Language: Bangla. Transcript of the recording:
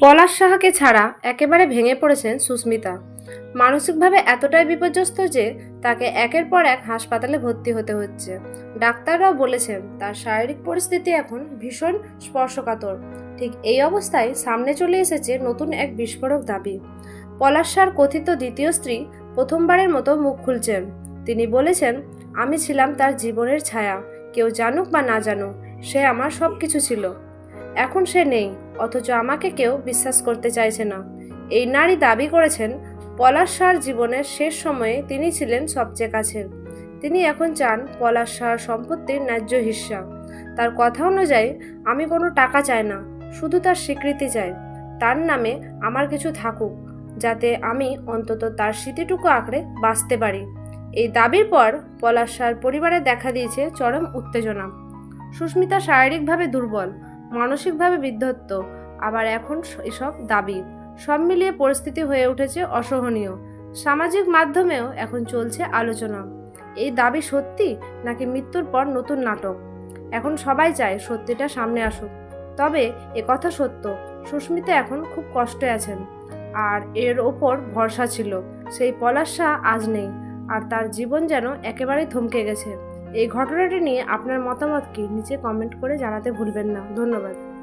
পলাশ সাহাকে ছাড়া একেবারে ভেঙে পড়েছেন সুস্মিতা। মানসিকভাবে এতটাই বিপর্যস্ত যে তাকে একের পর এক হাসপাতালে ভর্তি হতে হচ্ছে। ডাক্তাররাও বলেছেন, তার শারীরিক পরিস্থিতি এখন ভীষণ স্পর্শকাতর। ঠিক এই অবস্থায় সামনে চলে এসেছে নতুন এক বিস্ফোরক দাবি। পলাশ সার কথিত দ্বিতীয় স্ত্রী প্রথমবারের মতো মুখ খুলছেন। তিনি বলেছেন, আমি ছিলাম তার জীবনের ছায়া। কেউ জানুক বা না জানুক, সে আমার সব কিছু ছিল। এখন সে নেই, অথচ আমাকে কেউ বিশ্বাস করতে চাইছে না। এই নারী দাবি করেছেন পলাশ সার জীবনের শেষ সময়ে তিনি ছিলেন সবচেয়ে কাছের। তিনি এখন চান পলাশ সার সম্পত্তির ন্যায্য হিস্সা। তার কথা অনুযায়ী, আমি কোনো টাকা চাই না, শুধু তার স্বীকৃতি চাই। তার নামে আমার কিছু থাকুক, যাতে আমি অন্তত তার স্মৃতিটুকু আঁকড়ে বাঁচতে পারি। এই দাবির পর পলাশ সার পরিবারে দেখা দিয়েছে চরম উত্তেজনা। সুস্মিতা শারীরিকভাবে দুর্বল মানসিকভাবে বিধ্বস্ত আবার এখন এসব দাবি। সব মিলিয়ে পরিস্থিতি হয়ে উঠেছে অসহনীয়। সামাজিক মাধ্যমেও এখন চলছে আলোচনা। এই দাবি সত্যি নাকি মৃত্যুর পর নতুন নাটক? এখন সবাই চায় সত্যিটা সামনে আসুক। তবে এ কথা সত্য, সুস্মিতা এখন খুব কষ্টে আছেন। আর এর ওপর ভরসা ছিল। সেই পলাশ আজ নেই, আর তার জীবন যেন একেবারেই থমকে গেছে। এই ঘটনাটি নিয়ে আপনার মতামতকে নিচে কমেন্ট করে জানাতে ভুলবেন না। ধন্যবাদ।